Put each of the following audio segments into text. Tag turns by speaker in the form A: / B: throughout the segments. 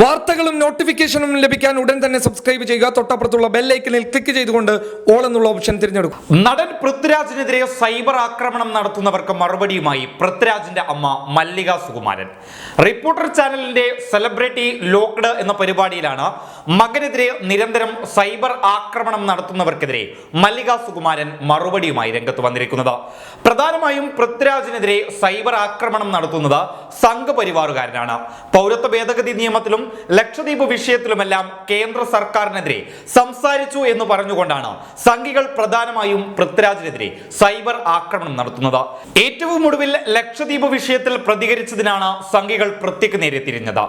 A: വാർത്തകളും നോട്ടിഫിക്കേഷനും ലഭിക്കാൻ ഉടൻ തന്നെ സബ്സ്ക്രൈബ് ചെയ്യുക. തൊട്ടപ്പുറത്തുള്ള ബെല്ലൈക്കനിൽ ക്ലിക്ക് ചെയ്തുകൊണ്ട് ഓൾ എന്നുള്ള ഓപ്ഷൻ തിരഞ്ഞെടുക്കും.
B: നടൻ പൃഥ്വിരാജിനെതിരെ സൈബർ ആക്രമണം നടത്തുന്നവർക്ക് മറുപടിയുമായി പൃഥ്വിരാജിന്റെ അമ്മ മല്ലിക സുകുമാരൻ. റിപ്പോർട്ടർ ചാനലിന്റെ സെലിബ്രിറ്റി ലോക്ക്ഡ് എന്ന പരിപാടിയിലാണ് മകനെതിരെ നിരന്തരം സൈബർ ആക്രമണം നടത്തുന്നവർക്കെതിരെ മല്ലിക സുകുമാരൻ മറുപടിയുമായി രംഗത്ത് വന്നിരിക്കുന്നത്. പ്രധാനമായും പൃഥ്വിരാജിനെതിരെ സൈബർ ആക്രമണം നടത്തുന്നത് സംഘപരിവാറുകാരനാണ്. പൗരത്വ ഭേദഗതി നിയമത്തിലും ലക്ഷദ്വീപ് വിഷയത്തിലുമെല്ലാം കേന്ദ്ര സർക്കാരിനെതിരെ സംസാരിച്ചു എന്ന് പറഞ്ഞുകൊണ്ടാണ് സംഘികൾ പ്രധാനമായും പൃഥ്വിരാജിനെതിരെ സൈബർ ആക്രമണം നടത്തുന്നത്. ഏറ്റവും ഒടുവിൽ ലക്ഷദ്വീപ് വിഷയത്തിൽ പ്രതികരിച്ചതിനാണ് സംഘികൾ പൃഥ്വിക്ക് നേരെ തിരിഞ്ഞത്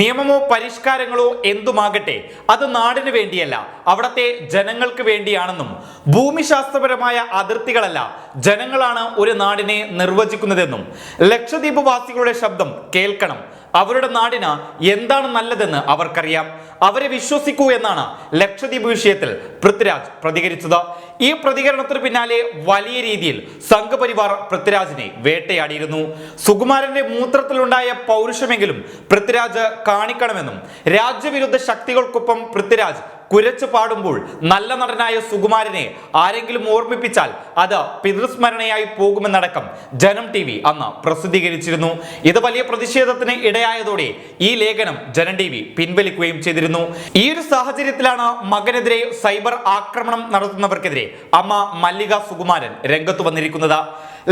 B: നിയമമോ പരിഷ്കാരങ്ങളോ എന്തുമാകട്ടെ അത് നാടിന് വേണ്ടിയല്ല അവിടുത്തെ ജനങ്ങൾക്ക് വേണ്ടിയാണെന്നും ഭൂമിശാസ്ത്രപരമായ അതിർത്തികളല്ല. ജനങ്ങളാണ് ഒരു നാടിനെ നിർവചിക്കുന്നതെന്നും ലക്ഷദ്വീപ് വാസികളുടെ ശബ്ദം കേൾക്കണം. അവരുടെ നാടിന് എന്താണ് നല്ലതെന്ന് അവർക്കറിയാം. അവരെ വിശ്വസിക്കൂ എന്നാണ് ലക്ഷദ്വീപ് വിഷയത്തിൽ പൃഥ്വിരാജ് പ്രതികരിച്ചത്. ഈ പ്രതികരണത്തിന് പിന്നാലെ വലിയ രീതിയിൽ സംഘപരിവാർ പൃഥ്വിരാജിനെ വേട്ടയാടിയിരുന്നു. സുകുമാരന്റെ മൂത്രത്തിലുണ്ടായ പൗരുഷമെങ്കിലും പൃഥ്വിരാജ് കാണിക്കണമെന്നും രാജ്യവിരുദ്ധ ശക്തികൾക്കൊപ്പം പൃഥ്വിരാജ് കുരച്ചു പാടുമ്പോൾ നല്ല നടനായ സുകുമാരനെ ആരെങ്കിലും ഓർമ്മിപ്പിച്ചാൽ അത് പിതൃസ്മരണയായി പോകുമെന്നടക്കം ജനം ടി വി അന്ന് പ്രസിദ്ധീകരിച്ചിരുന്നു. ഇത് വലിയ പ്രതിഷേധത്തിന് ഇടയായതോടെ ഈ ലേഖനം ജനം ടി വി പിൻവലിക്കുകയും ചെയ്തിരുന്നു. ഈ ഒരു സാഹചര്യത്തിലാണ് മകനെതിരെ സൈബർ ആക്രമണം നടത്തുന്നവർക്കെതിരെ അമ്മ മല്ലിക സുകുമാരൻ രംഗത്ത് വന്നിരിക്കുന്നത്.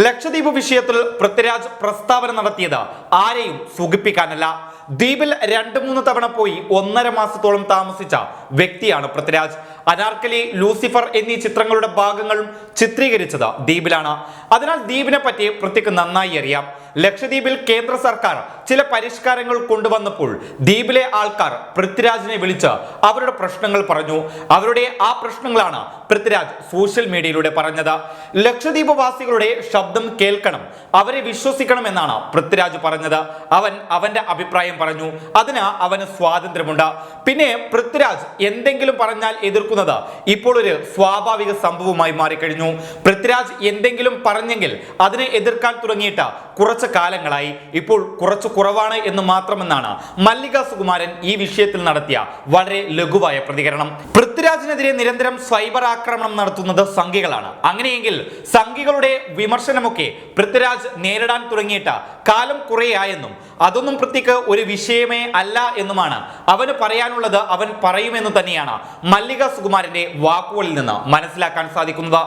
B: ലക്ഷദ്വീപ് വിഷയത്തിൽ പൃഥ്വിരാജ് പ്രസ്താവന നടത്തിയത് ആരെയും സുഖിപ്പിക്കാനല്ല. ദ്വീപിൽ രണ്ട് മൂന്ന് തവണ പോയി ഒന്നര മാസത്തോളം താമസിച്ച വ്യക്തിയാണ് പൃഥ്വിരാജ്. അനാർക്കലി ലൂസിഫർ എന്നീ ചിത്രങ്ങളുടെ ഭാഗങ്ങളും ചിത്രീകരിച്ചത് ദ്വീപിലാണ്. അതിനാൽ ദ്വീപിനെ പറ്റി പൃഥ്വിക്ക് നന്നായി അറിയാം. ലക്ഷദ്വീപിൽ കേന്ദ്ര സർക്കാർ ചില പരിഷ്കാരങ്ങൾ കൊണ്ടുവന്നപ്പോൾ ദ്വീപിലെ ആൾക്കാർ പൃഥ്വിരാജിനെ വിളിച്ച് അവരുടെ പ്രശ്നങ്ങൾ പറഞ്ഞു. അവരുടെ ആ പ്രശ്നങ്ങളാണ് പൃഥ്വിരാജ് സോഷ്യൽ മീഡിയയിലൂടെ പറഞ്ഞത്. ലക്ഷദ്വീപ് വാസികളുടെ ശബ്ദം കേൾക്കണം അവരെ വിശ്വസിക്കണം എന്നാണ് പൃഥ്വിരാജ് പറഞ്ഞത്. അവൻ അവന്റെ അഭിപ്രായം പറഞ്ഞു. അതിന് അവന് സ്വാതന്ത്ര്യമുണ്ട്. പിന്നെ പൃഥ്വിരാജ് എന്തെങ്കിലും പറഞ്ഞാൽ എതിർക്കുന്നത് ഇപ്പോൾ ഒരു സ്വാഭാവിക സംഭവമായി മാറിക്കഴിഞ്ഞു. പൃഥ്വിരാജ് എന്തെങ്കിലും പറഞ്ഞെങ്കിൽ അതിനെ എതിർക്കാൻ തുടങ്ങിയിട്ട് കുറച്ച് കാലങ്ങളായി. ഇപ്പോൾ കുറച്ച് കുറവാണ് എന്ന് മാത്രമെന്നാണ് മല്ലിക സുകുമാരൻ ഈ വിഷയത്തിൽ നടത്തിയ വളരെ ലഘുവായ പ്രതികരണം. പൃഥ്വിരാജിനെതിരെ നിരന്തരം സൈബർ ആക്രമണം നടത്തുന്നത് സംഘികളാണ്. അങ്ങനെയെങ്കിൽ സംഘികളുടെ വിമർശനമൊക്കെ പൃഥ്വിരാജ് നേരിടാൻ തുടങ്ങിയിട്ട് കാലം കുറേയായെന്നും അതൊന്നും പൃഥ്വിക്ക് ഒരു വിഷയമേ അല്ല എന്നുമാണ് അവന് പറയാനുള്ളത് അവൻ പറയുമെന്ന് തന്നെയാണ് മല്ലിക സുകുമാരന്റെ വാക്കുകളിൽ നിന്ന് മനസ്സിലാക്കാൻ സാധിക്കുന്നത്.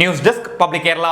B: News desk public Kerala.